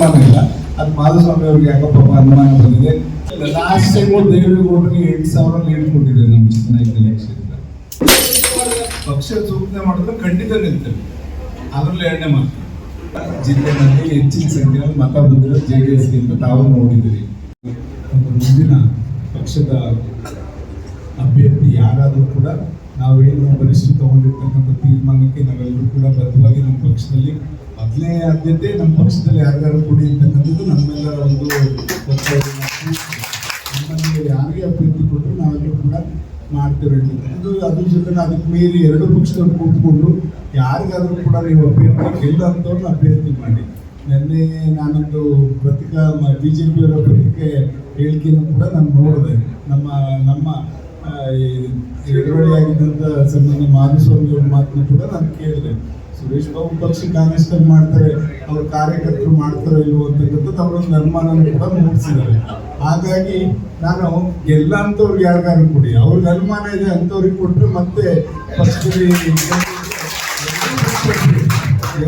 ಅನುಮಾನ ಇಲ್ಲ ಅದು ಮಾಧುಸ್ವಾಮಿ ಅವ್ರಿಗೆ ಯಾಕಪ್ಪ ಅನುಮಾನ ಬಂದಿದೆ? ಲಾಸ್ಟ್ ಟೈಮು ದೇವೇಗೌಡರಿಗೆ ಎಂಟು ಸಾವಿರ ಲೀಡ್ ಕೊಟ್ಟಿದೆ ನಮ್ಮ ಕ್ಷೇತ್ರ ಪಕ್ಷ ಸೂಚನೆ ಮಾಡಿದ್ರೆ ಖಂಡಿತ ನಿಲ್ತೇವೆ ಅದರಲ್ಲಿ ಎರಡನೇ ಮಾತು. ಜಿಲ್ಲೆಯಲ್ಲಿ ಹೆಚ್ಚಿನ ಸಂಖ್ಯೆಯಲ್ಲಿ ಮತ ಬಂದಿರೋ ಜೆ ಡಿ ಎಸ್ಗೆ ಅಂತ ತಾವು ನೋಡಿದ್ದೀರಿ. ಮುಂದಿನ ಪಕ್ಷದ ಅಭ್ಯರ್ಥಿ ಯಾರಾದರೂ ಕೂಡ ನಾವೇನು ಪರಿಸ್ಥಿತಿ ತಗೊಂಡಿರ್ತಕ್ಕಂಥ ತೀರ್ಮಾನಕ್ಕೆ ನಾವೆಲ್ಲರೂ ಕೂಡ ಬದ್ಧವಾಗಿ ನಮ್ಮ ಪಕ್ಷದಲ್ಲಿ ಮೊದಲನೇ ಆದ್ಯತೆ ನಮ್ಮ ಪಕ್ಷದಲ್ಲಿ ಯಾರಿಗಾರು ಕೊಡಿ ಅಂತಕ್ಕಂಥದ್ದು ನಮ್ಮೆಲ್ಲರ ಒಂದು. ನಮ್ಮಲ್ಲಿ ಯಾರಿಗೆ ಅಭ್ಯರ್ಥಿ ಕೊಟ್ಟರು ನಾವೆಲ್ಲರೂ ಕೂಡ ಮಾಡ್ತೇವೆ ಅದು ಅದ್ರ ಜೊತೆ ಅದಕ್ಕೆ ಮೀರಿ ಎರಡು ಪಕ್ಷದವ್ರು ಕೂತ್ಕೊಂಡು ಯಾರಿಗಾದ್ರೂ ಕೂಡ ನೀವು ಅಭ್ಯರ್ಥಿ ಗೆಲ್ಲ ಅಂತವ್ರನ್ನ ಅಭ್ಯರ್ಥಿ ಮಾಡಿ ನಿನ್ನೆ ನಾನೊಂದು ಪತ್ರಿಕಾ ಬಿ ಜೆ ಪಿಯವರ ಪತ್ರಿಕೆ ಹೇಳಿಕೆಯನ್ನು ಕೂಡ ನಾನು ನೋಡಿದೆ ನಮ್ಮ ನಮ್ಮ ಎಡವಳಿಯಾಗಿದ್ದಂಥ ಈ ಮಾಧುಸ್ವಾಮಿಯವ್ರ ಮಾತನ್ನು ಕೂಡ ನಾನು ಕೇಳಿದೆ ಸುರೇಶ್ ಪಕ್ಷ ಕಾಂಗ್ರೆಸ್ನಲ್ಲಿ ಮಾಡ್ತಾರೆ, ಅವ್ರ ಕಾರ್ಯಕರ್ತರು ಮಾಡ್ತಾರೋ ಇಲ್ವೋ ಅಂತಕ್ಕಂಥದ್ದು ಅವರೊಂದು ಅನುಮಾನ ಕೂಡ ಮೂಡಿಸಿದ್ದಾರೆ. ಹಾಗಾಗಿ ನಾನು ಎಲ್ಲ ಅಂಥವ್ರಿಗೆ ಯಾರಿಗಾರು ಕೊಡಿ. ಅವ್ರಿಗೆ ಅನುಮಾನ ಇದೆ, ಅಂಥವ್ರಿಗೆ ಕೊಟ್ಟರೆ ಮತ್ತೆ ಪಕ್ಷದಲ್ಲಿ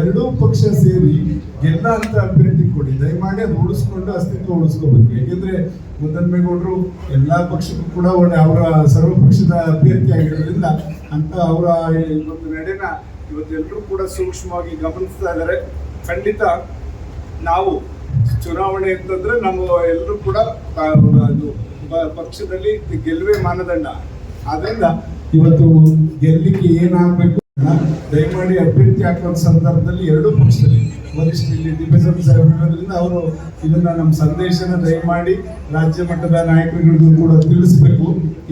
ಎರಡೂ ಪಕ್ಷ ಸೇರಿ ಗೆಲ್ಲ ಅಂತ ಅಭ್ಯರ್ಥಿ ಕೊಡಿ. ದಯಮಾಡಿ ಅದು ಉಳಿಸ್ಕೊಂಡು ಅಸ್ತಿತ್ವ ಉಳಿಸ್ಕೋಬೇಕು. ಯಾಕೆಂದ್ರೆ ಮುದ್ದನ್ಮೇಗೌಡರು ಎಲ್ಲ ಪಕ್ಷಕ್ಕೂ ಕೂಡ ಒಳ್ಳೆ ಅವರ ಸರ್ವಪಕ್ಷದ ಅಭ್ಯರ್ಥಿ ಆಗಿರೋದ್ರಿಂದ ಅಂತ ಅವರ ಒಂದು ನಡೆನ ಇವತ್ತೆಲ್ಲರೂ ಕೂಡ ಸೂಕ್ಷ್ಮವಾಗಿ ಗಮನಿಸ್ತಾ ಇದ್ದಾರೆ. ಖಂಡಿತ ನಾವು ಚುನಾವಣೆ ಅಂತಂದ್ರೆ ನಮ್ಮ ಎಲ್ಲರೂ ಕೂಡ ಅದು ಪಕ್ಷದಲ್ಲಿ ಗೆಲ್ಲುವೆ ಮಾನದಂಡ. ಆದ್ರಿಂದ ಇವತ್ತು ಗೆಲ್ಲಿಕ್ಕೆ ಏನಾಗಬೇಕು ದಯಮಾಡಿ ಅಭ್ಯರ್ಥಿ ಹಾಕುವ ಸಂದರ್ಭದಲ್ಲಿ ಎರಡೂ ಪಕ್ಷದಲ್ಲಿ ವರಿಷ್ಠ ಇಲ್ಲಿ ದಿಗ್ಗಜ ಸಾಹೇಬ್ ಇರೋದ್ರಿಂದ ಅವರು ಇದನ್ನ ನಮ್ಮ ಸಂದೇಶನ ದಯಮಾಡಿ ರಾಜ್ಯ ಮಟ್ಟದ ನಾಯಕರುಗಳಿಗೂ ಕೂಡ ತಿಳಿಸ್ಬೇಕು.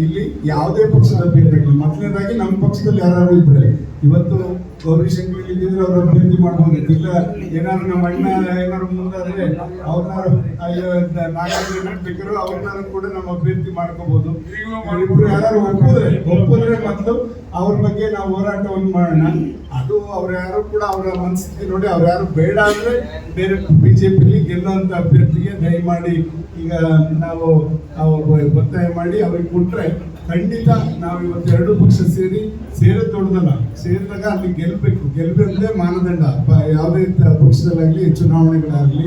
ಇಲ್ಲಿ ಯಾವುದೇ ಪಕ್ಷದ ಅಭ್ಯರ್ಥಿಗಳು, ಮೊದಲನೇದಾಗಿ ನಮ್ಮ ಪಕ್ಷದಲ್ಲಿ ಯಾರು ಇದ್ರೆ ಇವತ್ತು ಗೌರಿ ಶಂಕರ್ ಇದ್ದಿದ್ರೆ ಅಭಿವೃದ್ಧಿ ಮಾಡಬಹುದು ಇಲ್ಲ ಏನಾದ್ರು ನಮ್ಮ ಅಣ್ಣ ಏನಾದ್ರು ಮುಂದಾದ್ರೆ ಅವ್ರನ್ನ ನಾಲ್ಕು ಬೇಕಾದ್ರು ಅವ್ರನ್ನ ಕೂಡ ನಮ್ಮ ಅಭಿವೃದ್ಧಿ ಮಾಡ್ಕೋಬಹುದು ಇಬ್ರು ಯಾರು ಒಪ್ಪಿದ್ರೆ ಒಪ್ಪಿದ್ರೆ ಮತ್ತು ಅವ್ರ ಬಗ್ಗೆ ನಾವು ಹೋರಾಟವನ್ನು ಮಾಡೋಣ. ಅದು ಅವ್ರ ಯಾರು ಕೂಡ ಅವರ ಮನಸ್ಥಿತಿ ನೋಡಿ, ಅವ್ರು ಯಾರು ಬೇಡ ಅಂದ್ರೆ ಬೇರೆ ಬಿಜೆಪಿಲಿ ಗೆಲ್ಲುವಂತ ಅಭ್ಯರ್ಥಿಗೆ ದಯಮಾಡಿ ಈಗ ನಾವು ಅವ್ರು ಒತ್ತಾಯ ಮಾಡಿ ಅವ್ರಿಗೆ ಕೊಟ್ರೆ ಖಂಡಿತ ನಾವು ಇವತ್ತು ಎರಡು ಪಕ್ಷ ಸೇರಿ ಸೇರೋದು ತೊಡ್ದಲ್ಲ ಸೇರಿದಾಗ ಅಲ್ಲಿ ಗೆಲ್ಬೇಕು. ಗೆಲ್ಬೇಕಂದ್ರೆ ಮಾನದಂಡ. ಯಾವುದೇ ಪಕ್ಷದಲ್ಲಾಗಲಿ, ಚುನಾವಣೆಗಳಾಗಲಿ,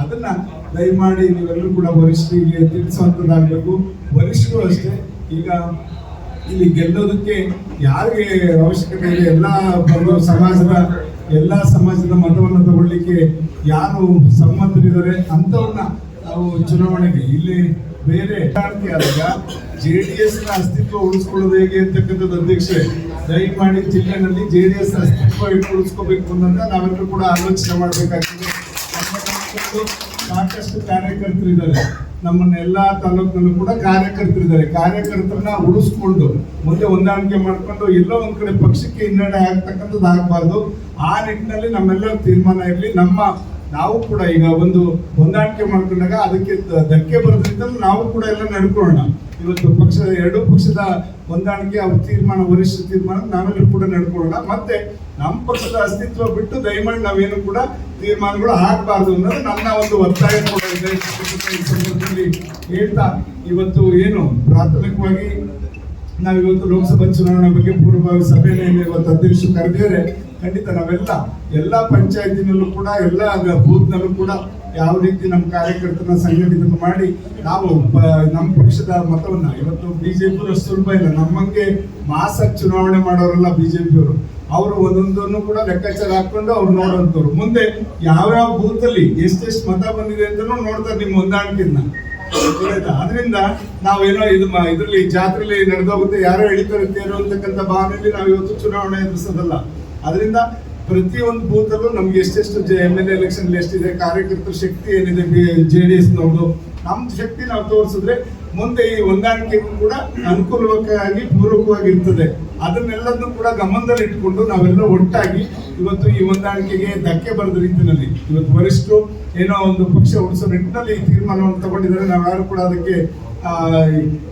ಅದನ್ನು ದಯಮಾಡಿ ನೀವೆಲ್ಲರೂ ಕೂಡ ವರಿಷ್ಠರಿಗೆ ತಿಳಿಸುವಂಥದ್ದಾಗಬೇಕು ವರಿಷ್ಠರು ಅಷ್ಟೇ. ಈಗ ಇಲ್ಲಿ ಗೆಲ್ಲೋದಕ್ಕೆ ಯಾರಿಗೆ ಅವಶ್ಯಕತೆ ಇದೆ? ಎಲ್ಲ ಸಮಾಜದ ಎಲ್ಲ ಸಮಾಜದ ಮತವನ್ನು ತಗೊಳ್ಳಿಕ್ಕೆ ಯಾರು ಸಮ್ಮತರಿದ್ದಾರೆ ಅಂಥವ್ರನ್ನ ನಾವು ಚುನಾವಣೆಗೆ ಇಲ್ಲಿ ಬೇರೆ ಕಾರಣಕ್ಕೆ ಆದಾಗ ಜೆ ಡಿ ಎಸ್ನ ಅಸ್ತಿತ್ವ ಉಳಿಸ್ಕೊಳ್ಳೋದು ಹೇಗೆ ಅಂತಕ್ಕಂಥದ್ದು ಅಧ್ಯಕ್ಷೆ ದಯಮಾಡಿ ಜಿಲ್ಲೆನಲ್ಲಿ ಜೆ ಡಿ ಎಸ್ ಅಸ್ತಿತ್ವ ಇಟ್ಟು ಉಳಿಸ್ಕೋಬೇಕು ಅನ್ನೋದನ್ನ ನಾವೆಲ್ಲರೂ ಕೂಡ ಆಲೋಚನೆ ಮಾಡಬೇಕಾಗ್ತದೆ. ಸಾಕಷ್ಟು ಕಾರ್ಯಕರ್ತರಿದ್ದಾರೆ ನಮ್ಮನ್ನ ಎಲ್ಲಾ ತಾಲೂಕಿನಲ್ಲೂ ಕೂಡ ಕಾರ್ಯಕರ್ತರಿದ್ದಾರೆ ಕಾರ್ಯಕರ್ತರನ್ನ ಉಳಿಸ್ಕೊಂಡು ಮುಂದೆ ಹೊಂದಾಣಿಕೆ ಮಾಡಿಕೊಂಡು ಎಲ್ಲೋ ಒಂದ್ ಕಡೆ ಪಕ್ಷಕ್ಕೆ ಹಿನ್ನಡೆ ಆಗ್ತಕ್ಕಂಥದ್ದು ಆಗಬಾರ್ದು. ಆ ನಿಟ್ಟಿನಲ್ಲಿ ನಮ್ಮೆಲ್ಲರ ತೀರ್ಮಾನ ಇರಲಿ. ನಮ್ಮ ನಾವು ಕೂಡ ಈಗ ಒಂದು ಹೊಂದಾಣಿಕೆ ಮಾಡ್ಕೊಂಡಾಗ ಅದಕ್ಕೆ ಧಕ್ಕೆ ಬರೋದ್ರಿಂದ ನಾವು ಕೂಡ ಎಲ್ಲ ನಡ್ಕೊಳ್ಳೋಣ. ಇವತ್ತು ಪಕ್ಷದ ಎರಡು ಪಕ್ಷದ ಹೊಂದಾಣಿಕೆ, ಅವ್ರ ತೀರ್ಮಾನ ವರಿಷ್ಠ ತೀರ್ಮಾನ, ನಾವೆಲ್ಲರೂ ಕೂಡ ನಡ್ಕೊಳ್ಳೋಣ. ಮತ್ತೆ ನಮ್ಮ ಪಕ್ಷದ ಅಸ್ತಿತ್ವ ಬಿಟ್ಟು ದಯಮಾಡಿ ನಾವೇನು ಕೂಡ ತೀರ್ಮಾನಗಳು ಆಗಬಾರ್ದು ಅನ್ನೋದು ನನ್ನ ಒಂದು ಒತ್ತಾಯ ಕೂಡ ಇದೆ. ಹೇಳ್ತಾ, ಇವತ್ತು ಏನು ಪ್ರಾಥಮಿಕವಾಗಿ ನಾವಿವತ್ತು ಲೋಕಸಭಾ ಚುನಾವಣೆ ಬಗ್ಗೆ ಪೂರ್ವಭಾವಿ ಸಭೆಯಲ್ಲಿ ಇವತ್ತು ಅಧ್ಯಕ್ಷರು ಕರೆದಿದ್ದಾರೆ ಖಂಡಿತ ನಾವೆಲ್ಲ ಎಲ್ಲ ಪಂಚಾಯತಿನಲ್ಲೂ ಕೂಡ, ಎಲ್ಲ ಬೂತ್ನಲ್ಲೂ ಕೂಡ ಯಾವ ರೀತಿ ನಮ್ಮ ಕಾರ್ಯಕರ್ತರನ್ನ ಸಂಘಟಿತ ಮಾಡಿ, ನಾವು ನಮ್ಮ ಪಕ್ಷದ ಮತವನ್ನ, ಇವತ್ತು ಬಿಜೆಪಿ ಸುಲಭ ಇಲ್ಲ, ನಮ್ಮಂಗೆ ಮಾಸ ಚುನಾವಣೆ ಮಾಡೋರಲ್ಲ ಬಿಜೆಪಿಯವರು ಅವರು. ಒಂದೊಂದನ್ನು ಕೂಡ ಲೆಕ್ಕಾಚಾರ ಹಾಕೊಂಡು ಅವ್ರು ನೋಡುವಂಥವ್ರು ಮುಂದೆ ಯಾವ್ಯಾವ ಬೂತ್ ಅಲ್ಲಿ ಎಷ್ಟೆಷ್ಟು ಮತ ಬಂದಿದೆ ಅಂತಲೂ ನೋಡ್ತಾರೆ ನಿಮ್ಮ ಹೊಂದಾಣಿಕೆಯನ್ನ? ಅದರಿಂದ ನಾವೇನೋ ಇದು ಇದ್ರಲ್ಲಿ ಜಾತ್ರೆಲಿ ನಡೆದೋಗುತ್ತೆ, ಯಾರೋ ಎಳಿತಾರೆ ತೇರು ಅಂತಕ್ಕಂಥ ಭಾವನೆಯಲ್ಲಿ ನಾವು ಇವತ್ತು ಚುನಾವಣೆ ಎದುರಿಸೋದಲ್ಲ. ಅದರಿಂದ ಪ್ರತಿಯೊಂದು ಬೂತ್ ಅಲ್ಲೂ ನಮ್ಗೆ ಎಷ್ಟೆಷ್ಟು ಎಂ ಎಲ್ ಎಲೆಕ್ಷನ್ ಎಷ್ಟಿದೆ, ಕಾರ್ಯಕರ್ತರ ಶಕ್ತಿ ಏನಿದೆ ಜೆ ಡಿ ಎಸ್ ನವ್ರದ್ದು ನಮ್ಮ ಶಕ್ತಿ ನಾವು ತೋರಿಸಿದ್ರೆ ಮುಂದೆ ಈ ಹೊಂದಾಣಿಕೆಗೂ ಕೂಡ ಅನುಕೂಲವಾಗಿ ಪೂರ್ವಕವಾಗಿ ಇರ್ತದೆ. ಅದನ್ನೆಲ್ಲದನ್ನು ಕೂಡ ಗಮನದಲ್ಲಿ ಇಟ್ಕೊಂಡು ನಾವೆಲ್ಲ ಒಟ್ಟಾಗಿ ಇವತ್ತು ಈ ಹೊಂದಾಣಿಕೆಗೆ ಧಕ್ಕೆ ಬರದ ರೀತಿಯಲ್ಲಿ ಇವತ್ತು ವರಿಷ್ಠರು ಏನೋ ಒಂದು ಪಕ್ಷ ಉಳಿಸೋ ನಿಟ್ಟಿನಲ್ಲಿ ಈ ತೀರ್ಮಾನವನ್ನು ತಗೊಂಡಿದ್ದಾರೆ. ನಾವು ಯಾರು ಕೂಡ ಅದಕ್ಕೆ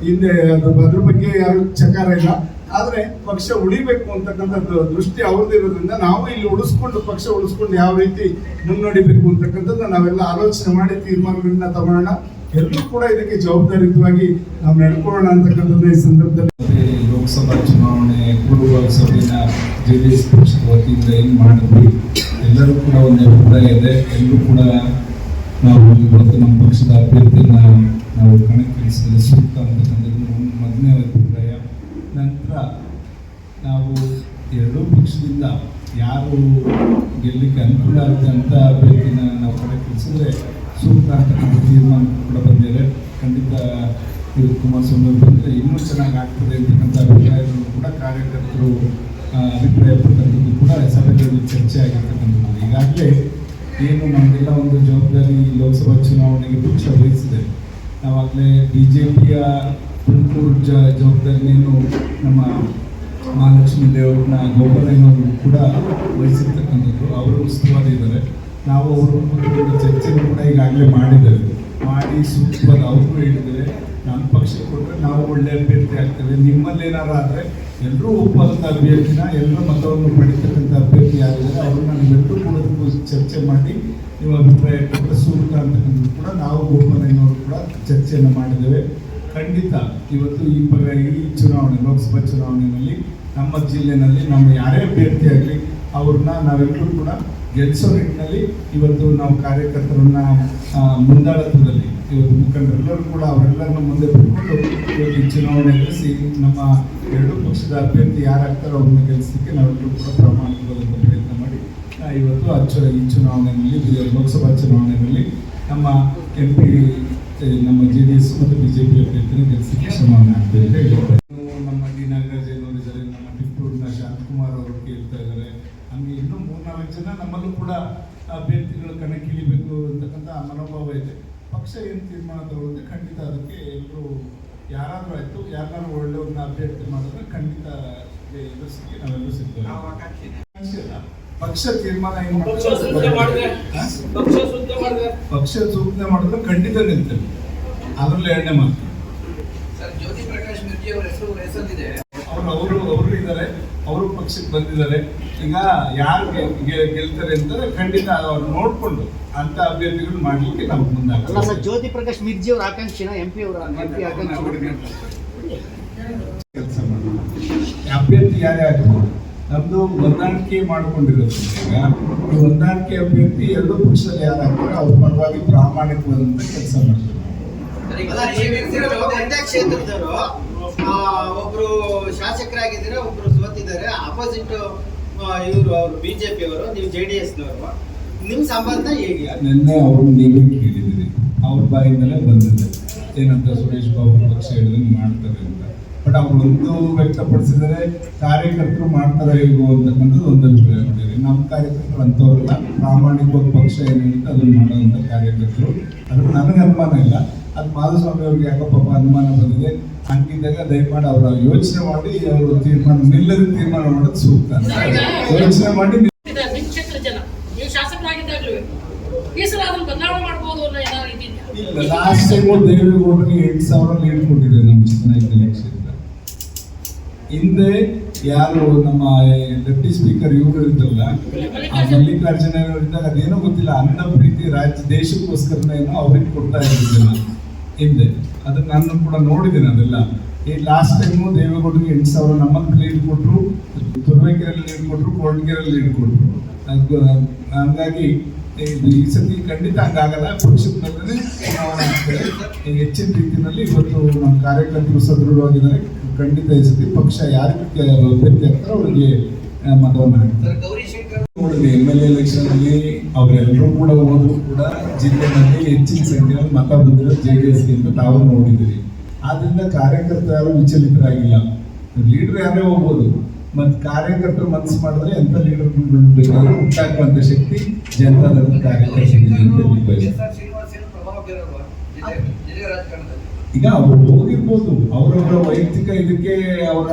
ಹಿಂದೆ ಅದು ಅದ್ರ ಬಗ್ಗೆ ಯಾರು ಚಕಾರ ಇಲ್ಲ. ಆದ್ರೆ ಪಕ್ಷ ಉಳಿಬೇಕು ಅಂತಕ್ಕಂಥ ದೃಷ್ಟಿ ಅವ್ರದ್ದು ಇರೋದ್ರಿಂದ ನಾವು ಇಲ್ಲಿ ಉಳಿಸ್ಕೊಂಡು ಪಕ್ಷ ಉಳಿಸ್ಕೊಂಡು ಯಾವ ರೀತಿ ಮುನ್ನಡಿಬೇಕು ಅಂತಕ್ಕಂಥದ್ದು ನಾವೆಲ್ಲ ಆಲೋಚನೆ ಮಾಡಿ ತೀರ್ಮಾನಗಳನ್ನ ತಗೊಳ್ಳೋಣ ಎಲ್ಲರೂ ಕೂಡ ಇದಕ್ಕೆ ಜವಾಬ್ದಾರಿಯುತವಾಗಿ ನಾವು ನಡ್ಕೊಳ್ಳೋಣ ಅಂತಕ್ಕಂಥದ್ದು ಈ ಸಂದರ್ಭದಲ್ಲಿ. ಲೋಕಸಭಾ ಚುನಾವಣೆ ಪೂರ್ವ ಸಭೆನ ಜೆ ಡಿ ಎಸ್ ಪಕ್ಷದ ವತಿಯಿಂದ ಏನು ಮಾಡಿದ್ವಿ? ಎಲ್ಲರೂ ಕೂಡ ಒಂದು ಅಭಿಪ್ರಾಯ ಇದೆ. ಎಲ್ಲರೂ ಕೂಡ ನಾವು ಇವತ್ತು ನಮ್ಮ ಪಕ್ಷದ ಅಭ್ಯರ್ಥಿಯನ್ನ ನಾವು ಕಣಕ್ಕಿಳಿಸಿದ್ರೆ ಸೂಕ್ತ ಅಂತಕ್ಕಂಥದ್ದು ಮೊದಲನೇ ಅಭಿಪ್ರಾಯ. ನಂತರ ನಾವು ಎರಡೂ ಪಕ್ಷದಿಂದ ಯಾರು ಗೆಲ್ಲಕ್ಕೆ ಅನುಕೂಲ ಅಂತ ಅಭ್ಯರ್ಥಿನ ನಾವು ಕಣಕ್ಕಿಳಿಸಿದ್ರೆ ಸೂಕ್ತ ಅಂತಕ್ಕಂಥ ತೀರ್ಮಾನ ಕೂಡ ಬಂದಿದೆ. ಖಂಡಿತ ಇದು ಕುಮಾರಸ್ವಾಮಿ ಬಂದರೆ ಇನ್ನೂ ಚೆನ್ನಾಗಿ ಆಗ್ತದೆ ಅಂತಕ್ಕಂಥ ಅಭಿಪ್ರಾಯಗಳನ್ನು ಕೂಡ ಕಾರ್ಯಕರ್ತರು ಅಭಿಪ್ರಾಯ ಅಭಿಪ್ರಾಯಪಟ್ಟಂಥದ್ದು ಕೂಡ ಸಭೆಗಳಲ್ಲಿ ಚರ್ಚೆ ಆಗಿರ್ತಕ್ಕಂಥದ್ದು. ಈಗಾಗಲೇ ಏನು ನಮಗೆಲ್ಲ ಒಂದು ಜವಾಬ್ದಾರಿ ಲೋಕಸಭಾ ಚುನಾವಣೆಗೆ ಪಕ್ಷ ವಹಿಸಿದೆ. ನಾವಾಗಲೇ ಬಿ ಜೆ ಪಿಯ ತುಮಕೂರು ಜ ಜವಾಬ್ದಾರಿಯನ್ನು ನಮ್ಮ ಮಹಾಲಕ್ಷ್ಮಿ ದೇವ್ರನ್ನ ಗೋಪಾಲಯ್ಯನವರು ಕೂಡ ವಹಿಸಿರ್ತಕ್ಕಂಥದ್ದು. ಅವರು ಉಸ್ತುವಾರಿ ಇದ್ದಾರೆ ನಾವು ಅವರು ಕೂತ್ಕೊಂಡು ಚರ್ಚೆನೂ ಕೂಡ ಈಗಾಗಲೇ ಮಾಡಿದ್ದೇವೆ. ಮಾಡಿ ಸೂಕ್ತವಾದ ಅವರು ಹೇಳಿದ್ದಾರೆ. ನಮ್ಮ ಪಕ್ಷಕ್ಕೆ ಕೊಟ್ಟರೆ ನಾವು ಒಳ್ಳೆ ಅಭ್ಯರ್ಥಿ ಆಗ್ತೇವೆ. ನಿಮ್ಮಲ್ಲಿ ಏನಾರು ಆದರೆ ಎಲ್ಲರೂ ಒಪ್ಪಂತ ಅಭ್ಯರ್ಥಿನ, ಎಲ್ಲರೂ ಮತವನ್ನು ಪಡಿತಕ್ಕಂಥ ಅಭ್ಯರ್ಥಿ ಯಾರಿದ್ದಾರೆ ಅವ್ರನ್ನ ನೀವೆಲ್ಲರೂ ಕೂಡ ಚರ್ಚೆ ಮಾಡಿ ನಿಮ್ಮ ಅಭಿಪ್ರಾಯ ಕೊಟ್ಟರೆ ಸೂಕ್ತ ಅಂತಕ್ಕಂಥದ್ದು ಕೂಡ ನಾವು ಗೋಪಾಲಯ್ಯನವರು ಕೂಡ ಚರ್ಚೆಯನ್ನು ಮಾಡಿದ್ದೇವೆ. ಖಂಡಿತ ಇವತ್ತು ಈ ಪರ ಈ ಚುನಾವಣೆ, ಲೋಕಸಭಾ ಚುನಾವಣೆಯಲ್ಲಿ ನಮ್ಮ ಜಿಲ್ಲೆನಲ್ಲಿ, ನಮ್ಮ ಯಾರೇ ಅಭ್ಯರ್ಥಿ ಆಗಲಿ, ಅವ್ರನ್ನ ನಾವೆಲ್ಲರೂ ಕೂಡ ಗೆಲ್ಲಿಸೋ ನಿಟ್ಟಿನಲ್ಲಿ ಇವತ್ತು ನಾವು ಕಾರ್ಯಕರ್ತರನ್ನ ಮುಂದಾಳತ್ವದಲ್ಲಿ, ಇವತ್ತು ಮುಖಂಡರೆಲ್ಲರೂ ಕೂಡ ಅವರೆಲ್ಲರನ್ನ ಮುಂದೆ ಬಿಟ್ಕೊಂಡು ಇವತ್ತು ಈ ಚುನಾವಣೆ ಎದುರಿಸಿ ನಮ್ಮ ಎರಡೂ ಪಕ್ಷದ ಅಭ್ಯರ್ಥಿ ಯಾರಾಗ್ತಾರೋ ಅವ್ರನ್ನ ಗೆಲ್ಲಿಸಲಿಕ್ಕೆ ನಾವೆಲ್ಲರೂ ಕೂಡ ಪ್ರಾಮಾಣಿಕವಾದಂಥ ಪ್ರಯತ್ನ ಮಾಡಿ ಇವತ್ತು ಅಚ್ಚು ಈ ಚುನಾವಣೆಯಲ್ಲಿ, ಲೋಕಸಭಾ ಚುನಾವಣೆಯಲ್ಲಿ ನಮ್ಮ ಎಂ ಪಿ ನಮ್ಮ ಜೆ ಡಿ ಎಸ್ ಮತ್ತು ಬಿ ಜೆ ಪಿ ಅಭ್ಯರ್ಥಿನ ಗೆಲ್ಲಿಸಲಿಕ್ಕೆ ಶ್ರಮವನ್ನು ಆಗ್ತದೆ ಅಂತ ಹೇಳ್ತಾರೆ ನಮ್ಮ ಡಿ ನಾಗರಾಜ್ ಕುಮಾರ್ ಇದ್ದಾರೆ ನಮ್ಮ ಟಿಪ್ಪೂರಿನ ಶಾಂತಕುಮಾರ್ ಅವರು ಕೇಳ್ತಾ ಇದ್ದಾರೆ. ಹಂಗೆ ಇನ್ನೂ ಮೂರ್ನಾಲ್ಕು ಜನ ನಮ್ಮಲ್ಲೂ ಕೂಡ ಅಭ್ಯರ್ಥಿಗಳು ಕಣಕ್ಕಿಳಿಬೇಕು ಅಂತಕ್ಕಂಥ ಮನೋಭಾವ ಇದೆ. ಪಕ್ಷ ಏನು ತೀರ್ಮಾನ ತಗೊಳುತ್ತೆ ಖಂಡಿತ ಅದಕ್ಕೆ ಎಲ್ಲರೂ ಯಾರಾದರೂ ಆಯಿತು ಒಳ್ಳೆ ಒಳ್ಳೆಯವ್ರನ್ನ ಅಭ್ಯರ್ಥಿ ಮಾಡಿದ್ರೆ ಖಂಡಿತ ಎದುರಿಸಲಿಕ್ಕೆ ನಾವೆಲ್ಲರೂ ಸಿಗ್ತೇವೆ ಪಕ್ಷ ತೀರ್ಮಾನ ಏನು ಹಾ? ಪಕ್ಷ ಸೂಚನೆ ಮಾಡಿದ್ರೆ ಪಕ್ಷ ಸೂಚನೆ ಮಾಡಿದ್ರೆ ಖಂಡಿತ ನಿಲ್ತೇವೆ ಅದರಲ್ಲಿ ಎರಡನೇ ಮಾತು. ಸರ್ ಜ್ಯೋತಿ ಪ್ರಕಾಶ್ ಮಿರ್ಜಿ ಅವರ ಹೆಸರು ಹೆಸರಿದೆ ಅವರು ಅವರು ಅವರು ಇದ್ದಾರೆ. ಅವರು ಪಕ್ಷಕ್ಕೆ ಬಂದಿದ್ದಾರೆ. ಈಗ ಯಾರು ಗೆ- ಗೆ- ಗೆಲ್ತಾರೆ ಅಂತಾರೆ ಖಂಡಿತ ಅವ್ರು ನೋಡ್ಕೊಂಡು ಅಂತ ಅಭ್ಯರ್ಥಿಗಳು ಮಾಡ್ಲಿಕ್ಕೆ ನಾವು ಮುಂದಾಗಲ್ಲ ಸರ್ ಜ್ಯೋತಿ ಪ್ರಕಾಶ್ ಮಿರ್ಜಿ ಅವರ ಆಕಾಂಕ್ಷಿನ ಎಂ ಪಿ ಅವರ ಆಕಾಂಕ್ಷಿ ಕೆಲಸ ಮಾಡೋಣ ಅಭ್ಯರ್ಥಿ ಯಾರೇ ಆಗ್ಬೋದು ನಮ್ದು ಹೊಂದಾಣಿಕೆ ಮಾಡ್ಕೊಂಡಿರೋದ್ರಿಂದ ಈಗ. ಈ ಹೊಂದಾಣಿಕೆ ಅಭ್ಯರ್ಥಿ ಎರಡೂ ಪಕ್ಷದಲ್ಲಿ ಯಾರಾಗ್ತಾರೆ ಅವ್ರ ಪರವಾಗಿ ಪ್ರಾಮಾಣಿಕವಾದಂತ ಕೆಲಸ ಮಾಡ್ತಾರೆ. ಕ್ಷೇತ್ರದವರು ಒಬ್ರು ಶಾಸಕರಾಗಿದ್ದಾರೆ ಒಬ್ರು ಸೋತಿದ್ದಾರೆ. ಅಪೋಸಿಟ್ ಇವರು ಅವರು ಬಿಜೆಪಿ ಅವರು ನೀವು ಜೆ ಡಿ ಎಸ್ನವರು ನಿಮ್ಮ ಸಂಬಂಧ ಹೇಗೆ? ನಿನ್ನೆ ಅವರು ನೀವೇ ಕೇಳಿದಿರಿ ಅವ್ರ ಬಾಯಿಂದಲೇ ಬಂದಿದೆ. ಏನಂತ ಸುರೇಶ್ ಬಾಬು ಪಕ್ಷ ಹೇಳಿದ್ರೆ ಮಾಡ್ತಾರೆ ಅಂತ. ಬಟ್ ಅವ್ರು ಒಂದು ವ್ಯಕ್ತಪಡಿಸಿದರೆ ಕಾರ್ಯಕರ್ತರು ಮಾಡ್ತಾರೆ ಇಲ್ವೋ ಅಂತಕ್ಕಂಥದ್ದು ಒಂದು ಅಭಿಪ್ರಾಯ ಮಾಡಿದೆ ನಮ್ಮ ಕಾರ್ಯಕರ್ತರು ಅಂಥವ್ರಲ್ಲ. ಪ್ರಾಮಾಣಿಕವಾದ ಪಕ್ಷ ಏನೇನಿತ್ತು ಅದನ್ನು ಮಾಡೋವಂಥ ಕಾರ್ಯಕರ್ತರು. ಅದು ನನಗೆ ಅನುಮಾನ ಇಲ್ಲ. ಅದು ಮಾಧುಸ್ವಾಮಿ ಅವ್ರಿಗೆ ಯಾಕೋ ಪಾಪ ಅನುಮಾನ ಬಂದಿದೆ. ಹಂಗಿದ್ದಾಗ ದಯಮಾಡಿ ಅವರ ಯೋಚನೆ ಮಾಡಿ ಅವರು ತೀರ್ಮಾನ ನಿಲ್ಲದ ತೀರ್ಮಾನ ಮಾಡೋದು ಸೂಕ್ತ ಯೋಚನೆ ಮಾಡಿ ಇಲ್ಲ ಲಾಸ್ಟ್ ಟೈಮ್ ದೇವೇಗೌಡರಿಗೆ ಎಂಟು ಸಾವಿರ ಲೀಡ್ ಕೊಟ್ಟಿದೆ ನಮ್ಮ ಚಿಕ್ಕನಾಯಕ ಕ್ಷೇತ್ರ ಹಿಂದೆ ಯಾರು ನಮ್ಮ ಡೆಪ್ಟಿ ಸ್ಪೀಕರ್ ಇವರು ಇದ್ದಲ್ಲ ಆ ಮಲ್ಲಿಕಾರ್ಜುನ ಇದ್ದಾಗ ಅದೇನೋ ಗೊತ್ತಿಲ್ಲ. ಅನ್ನ ಪ್ರೀತಿ ರಾಜ್ಯ ದೇಶಕ್ಕೋಸ್ಕರ ಏನೋ ಅವ್ರಿಗೆ ಕೊಡ್ತಾ ಇದ್ದಿದ್ದಿಲ್ಲ ಹಿಂದೆ. ಅದನ್ನ ನಾನು ಕೂಡ ನೋಡಿದ್ದೀನಿ ಅದೆಲ್ಲ. ಈ ಲಾಸ್ಟ್ ಟೈಮು ದೇವೇಗೌಡರಿಗೆ ಎಂಟು ಸಾವಿರ ನಮ್ಮಲ್ಲಿ ಲೀಡ್ ಕೊಟ್ಟರು ದುರ್ವೇಕೆರೆಯಲ್ಲಿ ಲೀಡ್ ಕೊಟ್ಟರು ಕೊರಟಗೆರೆಯಲ್ಲಿ ಲೀಡ್ ಕೊಟ್ಟರು ಅದು ಹಂಗಾಗಿ ಇದು ಈ ಸತಿ ಖಂಡಿತ ಹಂಗಾಗಲ್ಲ ಮೇಲೆ ಚುನಾವಣೆ ಹೆಚ್ಚಿನ ರೀತಿಯಲ್ಲಿ ಇವತ್ತು ನಮ್ಮ ಕಾರ್ಯಕರ್ತರು ಸದೃಢವಾಗಿದ್ದಾರೆ ಖಂಡಿತ ಈ ಸತಿ ಪಕ್ಷ ಯಾರಿಗೆ ಅಭ್ಯರ್ಥಿ ಆಗ್ತಾರೋ ಅವರಿಗೆ ಮತವನ್ನು ಹಾಕ್ತಾರೆ ಎಂ ಎಲ್ ಎಲೆಕ್ಷನ್ ಅಲ್ಲಿ ಅವರೆಲ್ಲರೂ ಕೂಡ ಹೋದ್ರು ಕೂಡ ಜಿಲ್ಲೆಯಲ್ಲಿ ಹೆಚ್ಚಿನ ಸಂಖ್ಯೆಯಲ್ಲಿ ಮತ ಬಂದಿರೋ ಜೆ ಡಿ ಎಸ್ಗೆ ಅಂತ ತಾವು ನೋಡಿದಿರಿ ಆದ್ರಿಂದ ಕಾರ್ಯಕರ್ತರು ಯಾರು ವಿಚಲಿತರಾಗಿಲ್ಲ. ಲೀಡರ್ ಯಾರೇ ಹೋಗ್ಬೋದು. ಮತ್ ಕಾರ್ಯಕರ್ತರು ಮನಸ್ಸು ಮಾಡಿದ್ರೆ ಎಂಥ ಲೀಡರ್ಗಳು ಬೇಕಾದ್ರೂ ಹುಟ್ಟಾಕುವಂತ ಶಕ್ತಿ ಜನತಾದಳ ಕಾರ್ಯಕರ್ತರಿಗೆ ಈಗ ಅವ್ರು ಹೋಗಿರ್ಬೋದು ಅವರವರ ವೈಯಕ್ತಿಕ ಇದಕ್ಕೆ ಅವರ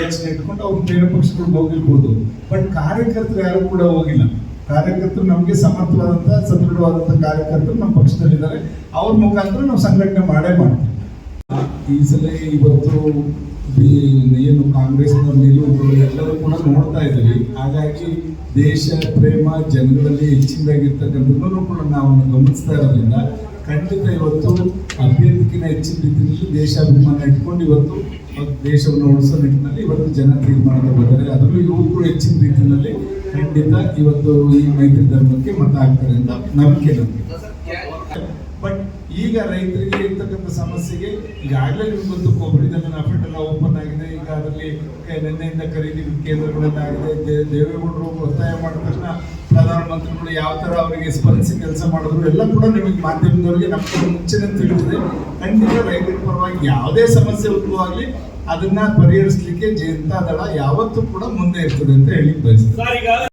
ರಚನೆ ಇಟ್ಕೊಂಡು ಅವ್ರು ಬೇರೆ ಪಕ್ಷಗಳು ಹೋಗಿರ್ಬೋದು. ಬಟ್ ಕಾರ್ಯಕರ್ತರು ಯಾರು ಕೂಡ ಹೋಗಿಲ್ಲ. ಕಾರ್ಯಕರ್ತರು ನಮಗೆ ಸಮರ್ಥವಾದಂತ ಸದೃಢವಾದಂತ ಕಾರ್ಯಕರ್ತರು ನಮ್ಮ ಪಕ್ಷದಲ್ಲಿದ್ದಾರೆ. ಅವ್ರ ಮುಖಾಂತರ ನಾವು ಸಂಘಟನೆ ಮಾಡೇ ಮಾಡ್ತೀವಿ. ಈ ಸಲ ಇವತ್ತು ಈ ಏನು ಕಾಂಗ್ರೆಸ್ನ ಎಲ್ಲರೂ ಕೂಡ ನೋಡ್ತಾ ಇದ್ದೀವಿ. ಹಾಗಾಗಿ ದೇಶ, ಪ್ರೇಮ ಜನಗಳಲ್ಲಿ ಹೆಚ್ಚಿನದಾಗಿರ್ತಕ್ಕಂಥದ್ದನ್ನು ಕೂಡ ನಾವು ಗಮನಿಸ್ತಾ ಇರೋದ್ರಿಂದ ಖಂಡಿತ ಇವತ್ತು ಅಭ್ಯರ್ಥಿಗಿನ ಹೆಚ್ಚಿನ ರೀತಿಯಲ್ಲಿ ದೇಶಾಭಿಮಾನ ಇಟ್ಕೊಂಡು ಇವತ್ತು ದೇಶವನ್ನು ಉಳಿಸೋ ನಿಟ್ಟಿನಲ್ಲಿ ಇವತ್ತು ಜನ ತೀರ್ಮಾನ ತಗೋತಾರೆ ಅದರಲ್ಲೂ ಯುವಕರು ಹೆಚ್ಚಿನ ರೀತಿಯಲ್ಲಿ ಖಂಡಿತ ಇವತ್ತು ಈ ಮೈತ್ರಿ ಧರ್ಮಕ್ಕೆ ಮತ ಹಾಕ್ತಾರೆ ಅಂತ ನಂಬಿಕೆ ನಮಗೆ. ಈಗ ರೈತರಿಗೆ ಇರ್ತಕ್ಕಂಥ ಸಮಸ್ಯೆಗೆ ಈಗಾಗಲೇ ನಿಮ್ಗೆ ಗೊತ್ತು ಕೊಬ್ಬರಿ ದನ ಅಫೆಟ್ ಎಲ್ಲ ಓಪನ್ ಆಗಿದೆ. ಈಗ ಅದರಲ್ಲಿ ನಿನ್ನೆಯಿಂದ ಖರೀದಿ ಕೇಂದ್ರಗಳನ್ನಾಗಿದೆ. ದೇವೇಗೌಡರು ಒತ್ತಾಯ ಮಾಡಿದ ತಕ್ಷಣ ಪ್ರಧಾನಮಂತ್ರಿಗಳು ಯಾವ ಥರ ಅವರಿಗೆ ಸ್ಪಂದಿಸಿ ಕೆಲಸ ಮಾಡಿದ್ರು, ಎಲ್ಲ ಕೂಡ ನಿಮಗೆ ಮಾಧ್ಯಮದವರಿಗೆ ನಮ್ಮ ಮುಂಚೆನೆ ತಿಳಿದಿದೆ. ಖಂಡಿತ ರೈತರ ಪರವಾಗಿ ಯಾವುದೇ ಸಮಸ್ಯೆ ಉದ್ಭವ ಆಗಲಿ ಅದನ್ನ ಪರಿಹರಿಸಲಿಕ್ಕೆ ಜನತಾ ದಳ ಯಾವತ್ತೂ ಕೂಡ ಮುಂದೆ ಇರ್ತದೆ ಅಂತ ಹೇಳಿ ಈಗ